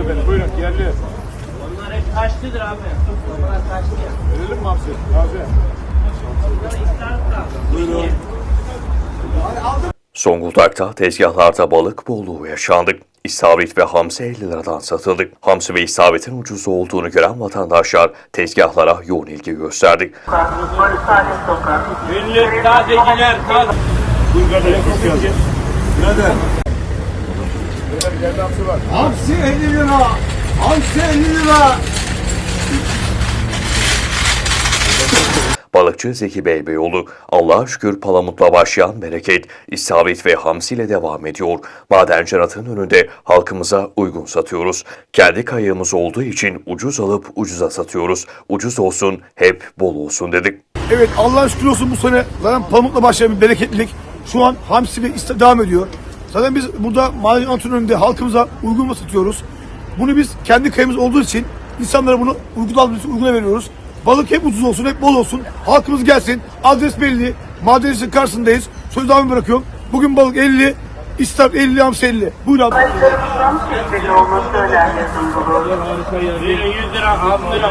Efendim. Buyurun yerli. Bunlar hep taşlıdır abi. Bunlar taşlı ya. Verelim mi hamsi? Taze. Bunlar iftar kaldı. Zonguldak'ta tezgahlarda balık bolluğu yaşandı. İstavrit ve hamsi 50 liradan satıldı. Hamsi ve istavritin ucuz olduğunu gören vatandaşlar tezgahlara yoğun ilgi gösterdi. Günlük tazeciler taze. Buyur kardeşim. Hoş geldin. Nerede? Geldi hamsi var. Hamsi 50 lira. Hamsi 50 lira. Balıkçı Zeki Beybeyoğlu, Allah'a şükür palamutla başlayan bereket, istavrit ve hamsi ile devam ediyor. Madenci Rat'ın önünde halkımıza uygun satıyoruz. Kendi kayığımız olduğu için ucuz alıp ucuza satıyoruz. Ucuz olsun, hep bol olsun dedik. Evet Allah'a şükür olsun bu sene zaten pamukla başlayan bir bereketlilik. Şu an hamsi ve iste devam ediyor. Zaten biz burada antrenörü önünde halkımıza uygun satıyoruz. Bunu biz kendi kayımız olduğu için insanlara bunu uygun uyguna veriyoruz. Balık hep ucuz olsun, hep bol olsun. Halkımız gelsin. Adres belli. Madenin karşısındayız. Söz devam bırakıyorum. Bugün balık 50, İstavrit 50, hamsi 50. Buyur abi. Kayıtlarımızdan sesleri olması bulur. Verin 100 lira, 6 lira.